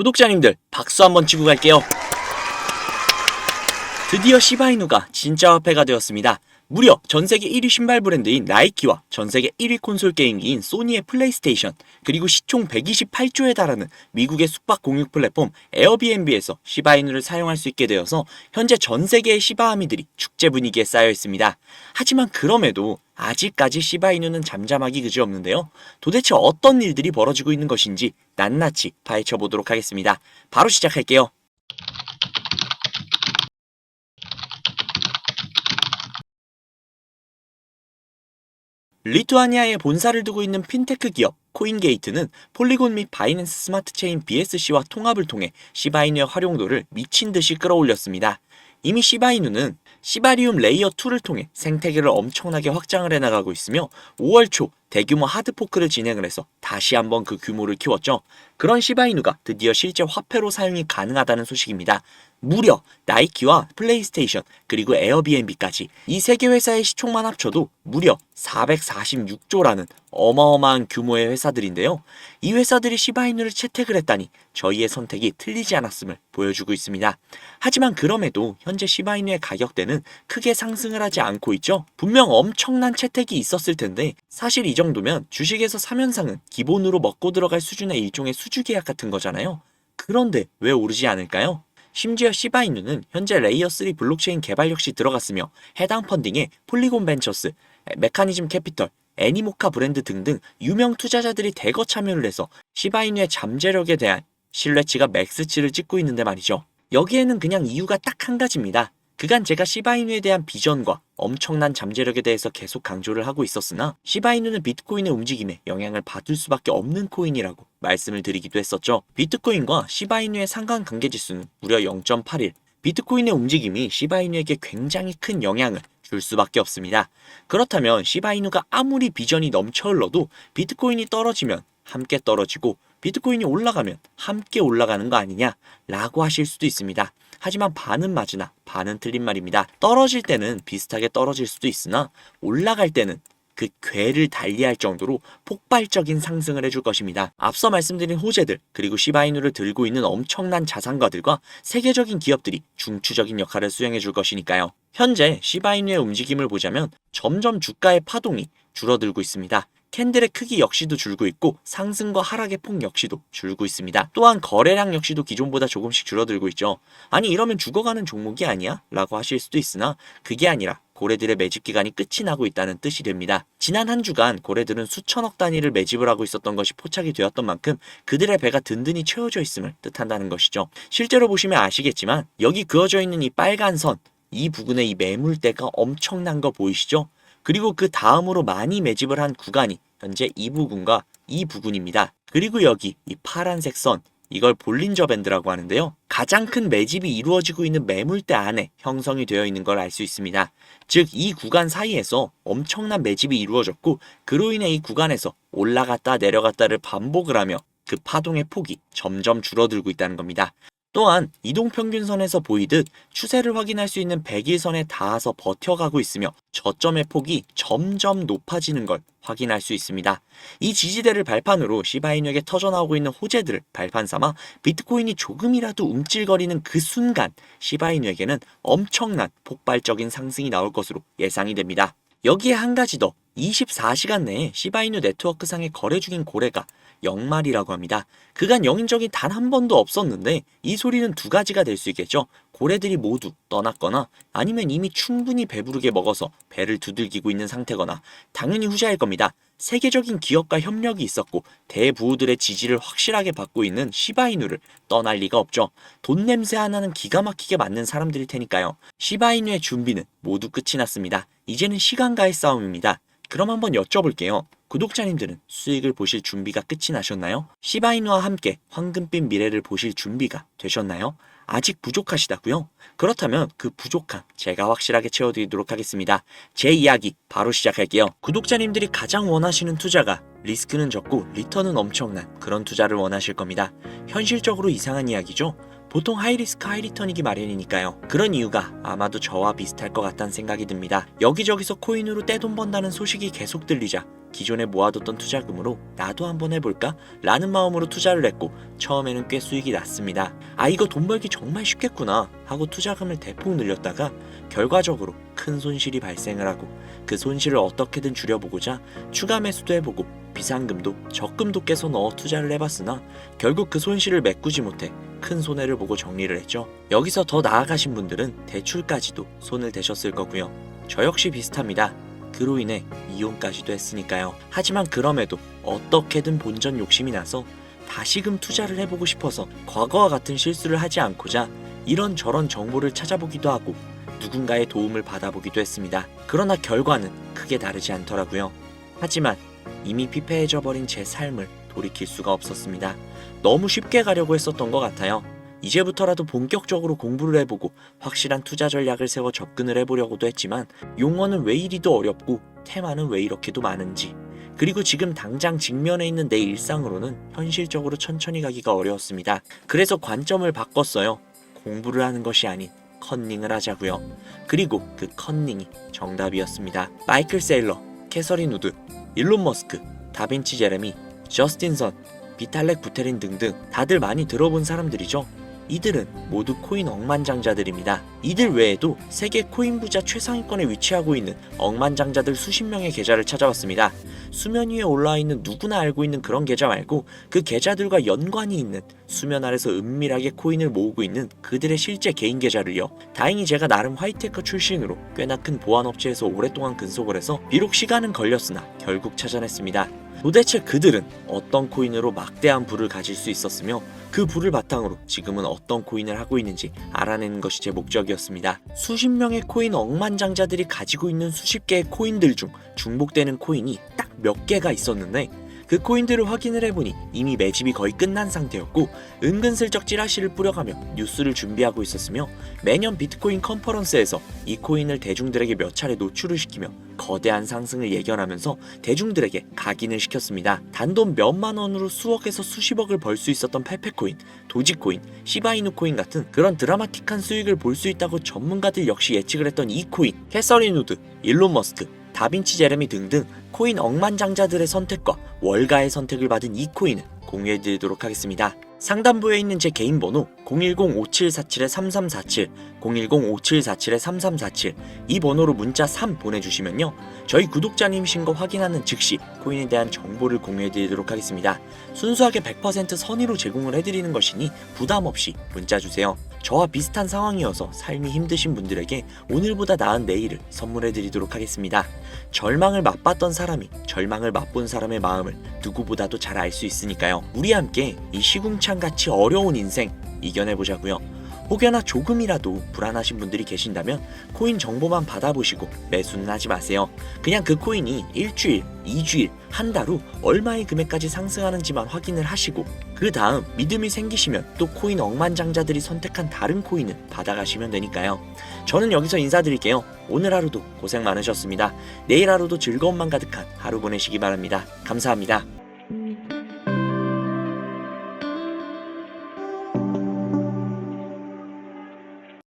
구독자님들 박수 한번 치고 갈게요. 드디어 시바이누가 진짜 화폐가 되었습니다. 무려 전 세계 1위 신발 브랜드인 나이키와 전 세계 1위 콘솔 게임기인 소니의 플레이스테이션 그리고 시총 128조에 달하는 미국의 숙박 공유 플랫폼 에어비앤비에서 시바이누를 사용할 수 있게 되어서 현재 전 세계의 시바아미들이 축제 분위기에 쌓여 있습니다. 하지만 그럼에도 아직까지 시바이누는 잠잠하기 그지없는데요. 도대체 어떤 일들이 벌어지고 있는 것인지 낱낱이 파헤쳐 보도록 하겠습니다. 바로 시작할게요. 리투아니아에 본사를 두고 있는 핀테크 기업 코인게이트는 폴리곤 및 바이낸스 스마트 체인 BSC와 통합을 통해 시바이누의 활용도를 미친 듯이 끌어올렸습니다. 이미 시바이누는 시바리움 레이어 2를 통해 생태계를 엄청나게 확장을 해나가고 있으며 5월 초 대규모 하드포크를 진행을 해서 다시 한번 그 규모를 키웠죠. 그런 시바이누가 드디어 실제 화폐로 사용이 가능하다는 소식입니다. 무려 나이키와 플레이스테이션 그리고 에어비앤비까지 이 세 개 회사의 시총만 합쳐도 무려 446조라는 어마어마한 규모의 회사들인데요. 이 회사들이 시바이누를 채택을 했다니 저희의 선택이 틀리지 않았음을 보여주고 있습니다. 하지만 그럼에도 현재 시바이누의 가격대는 크게 상승을 하지 않고 있죠. 분명 엄청난 채택이 있었을 텐데 사실 이 정도면 주식에서 3연상은 기본으로 먹고 들어갈 수준의 일종의 수주 계약 같은 거잖아요. 그런데 왜 오르지 않을까요? 심지어 시바이누는 현재 레이어 3 블록체인 개발 역시 들어갔으며 해당 펀딩에 폴리곤 벤처스, 메커니즘 캐피털, 애니모카 브랜드 등등 유명 투자자들이 대거 참여를 해서 시바이누의 잠재력에 대한 신뢰치가 맥스치를 찍고 있는데 말이죠. 여기에는 그냥 이유가 딱 한 가지입니다. 그간 제가 시바이누에 대한 비전과 엄청난 잠재력에 대해서 계속 강조를 하고 있었으나 시바이누는 비트코인의 움직임에 영향을 받을 수밖에 없는 코인이라고 말씀을 드리기도 했었죠. 비트코인과 시바이누의 상관관계 지수는 무려 0.81. 비트코인의 움직임이 시바이누에게 굉장히 큰 영향을 줄 수밖에 없습니다. 그렇다면 시바이누가 아무리 비전이 넘쳐 흘러도 비트코인이 떨어지면 함께 떨어지고 비트코인이 올라가면 함께 올라가는 거 아니냐? 라고 하실 수도 있습니다. 하지만 반은 맞으나 반은 틀린 말입니다. 떨어질 때는 비슷하게 떨어질 수도 있으나 올라갈 때는 그 괴를 달리할 정도로 폭발적인 상승을 해줄 것입니다. 앞서 말씀드린 호재들 그리고 시바이누를 들고 있는 엄청난 자산가들과 세계적인 기업들이 중추적인 역할을 수행해 줄 것이니까요. 현재 시바이누의 움직임을 보자면 점점 주가의 파동이 줄어들고 있습니다. 캔들의 크기 역시도 줄고 있고 상승과 하락의 폭 역시도 줄고 있습니다. 또한 거래량 역시도 기존보다 조금씩 줄어들고 있죠. 아니 이러면 죽어가는 종목이 아니야? 라고 하실 수도 있으나 그게 아니라 고래들의 매집 기간이 끝이 나고 있다는 뜻이 됩니다. 지난 한 주간 고래들은 수천억 단위를 매집을 하고 있었던 것이 포착이 되었던 만큼 그들의 배가 든든히 채워져 있음을 뜻한다는 것이죠. 실제로 보시면 아시겠지만 여기 그어져 있는 이 빨간 선, 이 부근의 이 매물대가 엄청난 거 보이시죠? 그리고 그 다음으로 많이 매집을 한 구간이 현재 이 부분과 이 부분입니다. 그리고 여기 이 파란색 선, 이걸 볼린저 밴드라고 하는데요. 가장 큰 매집이 이루어지고 있는 매물대 안에 형성이 되어 있는 걸 알 수 있습니다. 즉, 이 구간 사이에서 엄청난 매집이 이루어졌고, 그로 인해 이 구간에서 올라갔다 내려갔다를 반복을 하며 그 파동의 폭이 점점 줄어들고 있다는 겁니다. 또한 이동평균선에서 보이듯 추세를 확인할 수 있는 100일선에 닿아서 버텨가고 있으며 저점의 폭이 점점 높아지는 걸 확인할 수 있습니다. 이 지지대를 발판으로 시바이누에게 터져나오고 있는 호재들을 발판 삼아 비트코인이 조금이라도 움찔거리는 그 순간 시바이누에게는 엄청난 폭발적인 상승이 나올 것으로 예상이 됩니다. 여기에 한 가지 더 24시간 내에 시바이누 네트워크상의 거래 중인 고래가 0마리라고 합니다. 그간 영인 적이 단 한 번도 없었는데 이 소리는 두 가지가 될 수 있겠죠. 고래들이 모두 떠났거나 아니면 이미 충분히 배부르게 먹어서 배를 두들기고 있는 상태거나 당연히 후자일 겁니다. 세계적인 기업과 협력이 있었고 대부호들의 지지를 확실하게 받고 있는 시바이누를 떠날 리가 없죠. 돈 냄새 하나는 기가 막히게 맞는 사람들일 테니까요. 시바이누의 준비는 모두 끝이 났습니다. 이제는 시간과의 싸움입니다. 그럼 한번 여쭤볼게요. 구독자님들은 수익을 보실 준비가 끝이 나셨나요? 시바이누와 함께 황금빛 미래를 보실 준비가 되셨나요? 아직 부족하시다고요? 그렇다면 그 부족함 제가 확실하게 채워드리도록 하겠습니다. 제 이야기 바로 시작할게요. 구독자님들이 가장 원하시는 투자가 리스크는 적고 리턴은 엄청난 그런 투자를 원하실 겁니다. 현실적으로 이상한 이야기죠? 보통 하이리스크 하이리턴이기 마련이니까요. 그런 이유가 아마도 저와 비슷할 것 같다는 생각이 듭니다. 여기저기서 코인으로 떼돈 번다는 소식이 계속 들리자 기존에 모아뒀던 투자금으로 나도 한번 해볼까? 라는 마음으로 투자를 했고 처음에는 꽤 수익이 났습니다. 아 이거 돈 벌기 정말 쉽겠구나 하고 투자금을 대폭 늘렸다가 결과적으로 큰 손실이 발생을 하고 그 손실을 어떻게든 줄여보고자 추가 매수도 해보고 비상금도 적금도 깨서 넣어 투자를 해봤으나 결국 그 손실을 메꾸지 못해 큰 손해를 보고 정리를 했죠. 여기서 더 나아가신 분들은 대출까지도 손을 대셨을 거고요. 저 역시 비슷합니다. 그로 인해 이혼까지도 했으니까요. 하지만 그럼에도 어떻게든 본전 욕심이 나서 다시금 투자를 해보고 싶어서 과거와 같은 실수를 하지 않고자 이런저런 정보를 찾아보기도 하고 누군가의 도움을 받아보기도 했습니다. 그러나 결과는 크게 다르지 않더라고요. 하지만 이미 피폐해져 버린 제 삶을 돌이킬 수가 없었습니다. 너무 쉽게 가려고 했었던 것 같아요. 이제부터라도 본격적으로 공부를 해보고 확실한 투자 전략을 세워 접근을 해보려고도 했지만 용어는 왜 이리도 어렵고 테마는 왜 이렇게도 많은지 그리고 지금 당장 직면해 있는 내 일상으로는 현실적으로 천천히 가기가 어려웠습니다. 그래서 관점을 바꿨어요. 공부를 하는 것이 아닌 컨닝을 하자고요. 그리고 그 컨닝이 정답이었습니다. 마이클 세일러, 캐서린 우드, 일론 머스크, 다빈치 제레미, 저스틴 선, 비탈렉 부테린 등등 다들 많이 들어본 사람들이죠. 이들은 모두 코인 억만장자들입니다. 이들 외에도 세계 코인 부자 최상위권에 위치하고 있는 억만장자들 수십 명의 계좌를 찾아봤습니다. 수면 위에 올라와 있는 누구나 알고 있는 그런 계좌 말고 그 계좌들과 연관이 있는 수면 아래서 은밀하게 코인을 모으고 있는 그들의 실제 개인 계좌를요. 다행히 제가 나름 화이테크 출신으로 꽤나 큰 보안업체에서 오랫동안 근속을 해서 비록 시간은 걸렸으나 결국 찾아냈습니다. 도대체 그들은 어떤 코인으로 막대한 부를 가질 수 있었으며 그 부를 바탕으로 지금은 어떤 코인을 하고 있는지 알아내는 것이 제 목적이었습니다. 수십 명의 코인 억만장자들이 가지고 있는 수십 개의 코인들 중 중복되는 코인이 딱 몇 개가 있었는데 그 코인들을 확인을 해보니 이미 매집이 거의 끝난 상태였고 은근슬쩍 찌라시를 뿌려가며 뉴스를 준비하고 있었으며 매년 비트코인 컨퍼런스에서 이 코인을 대중들에게 몇 차례 노출을 시키며 거대한 상승을 예견하면서 대중들에게 각인을 시켰습니다. 단돈 몇만 원으로 수억에서 수십억을 벌 수 있었던 페페코인, 도지코인, 시바이누 코인 같은 그런 드라마틱한 수익을 볼 수 있다고 전문가들 역시 예측을 했던 이 코인, 캐서린 우드, 일론 머스크, 다빈치 제레미 등등 코인 억만장자들의 선택과 월가의 선택을 받은 이 코인을 공유해드리도록 하겠습니다. 상단부에 있는 제 개인 번호 010-5747-3347, 010-5747-3347 이 번호로 문자 3 보내주시면요. 저희 구독자님 신거 확인하는 즉시 코인에 대한 정보를 공유해드리도록 하겠습니다. 순수하게 100% 선의로 제공을 해드리는 것이니 부담 없이 문자 주세요. 저와 비슷한 상황이어서 삶이 힘드신 분들에게 오늘보다 나은 내일을 선물해 드리도록 하겠습니다. 절망을 맛봤던 사람이 절망을 맛본 사람의 마음을 누구보다도 잘 알 수 있으니까요. 우리 함께 이 시궁창 같이 어려운 인생 이겨내 보자고요. 혹여나 조금이라도 불안하신 분들이 계신다면 코인 정보만 받아보시고 매수는 하지 마세요. 그냥 그 코인이 일주일, 이주일, 한 달 후 얼마의 금액까지 상승하는지만 확인을 하시고 그 다음 믿음이 생기시면 또 코인 억만장자들이 선택한 다른 코인을 받아가시면 되니까요. 저는 여기서 인사드릴게요. 오늘 하루도 고생 많으셨습니다. 내일 하루도 즐거움만 가득한 하루 보내시기 바랍니다. 감사합니다.